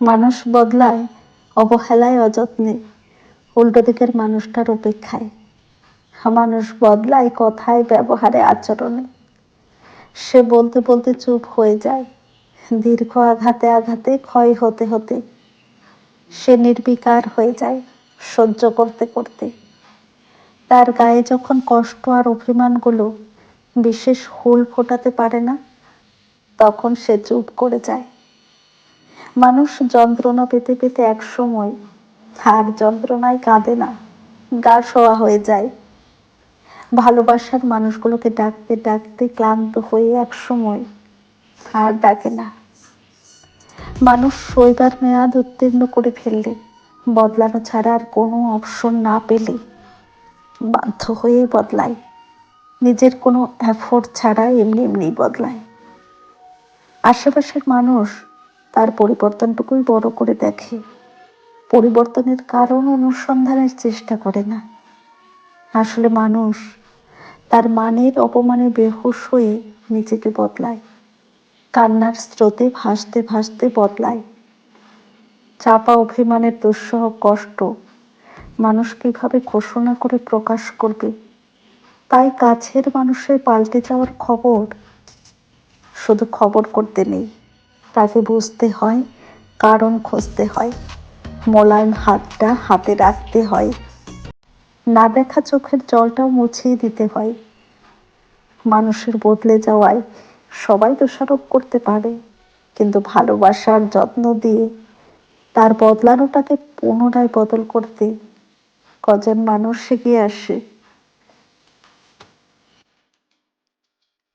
মানুষ বদলায়, অবহেলায় অযত্নে। উল্টো দিকের মানুষটার অপেক্ষায়। মানুষ বদলায় কথায়, ব্যবহারে, আচরণে। সে বলতে বলতে চুপ হয়ে যায়। দীর্ঘ আঘাতে আঘাতে, ক্ষয় হতে হতে। সে নির্বিকার হয়ে যায় সহ্য করতে করতে। তার গায়ে যখন কষ্ট আর অভিমানগুলো বিশেষ হুল ফোটাতে পারে না, তখন সে চুপ করে যায়। মানুষ যন্ত্রণা পেতে পেতে এক সময় আর যন্ত্রণায় কাঁদে না, গা শোয়া হয়ে যায়। ভালোবাসার মানুষগুলোকে ডাকতে ডাকতে ক্লান্ত হয়ে এক সময় আর ডাকে না। মানুষ শৈবার মেয়াদ উত্তীর্ণ করে ফেললে, বদলানো ছাড়া আর কোনো অপশন না পেলে বাধ্য হয়েই বদলায়। নিজের কোনো এফোর্ট ছাড়া এমনি এমনি বদলায়। আশেপাশের মানুষ তার পরিবর্তনটুকুই বড় করে দেখে। পরিবর্তনের কারণ অনুসন্ধানের চেষ্টা করে না। আসলে মানুষ তার মানের অপমানে বেহুশ হয়ে নিজেকে বদলায়। কান্নার স্রোতে ভাসতে ভাসতে বদলায়। চাপা অভিমানের দুঃসহ কষ্ট মানুষ কীভাবে ঘোষণা করে প্রকাশ করবে? তাই কাছের মানুষের পাল্টে যাওয়ার খবর শুধু খবর করতে নেই। তাকে বুঝতে হয়, কারণ খুঁজতে হয়। মোলায়েম হাতটা হাতে রাখতে হয়। না দেখা চোখের জলটাও মুছিয়ে দিতে হয়। মানুষের বদলে যাওয়ায় সবাই দোষারোপ করতে পারে, কিন্তু ভালোবাসার যত্ন দিয়ে তার বদলানোটাকে পুনরায় বদল করতে কজন মানুষ এগিয়ে আসে।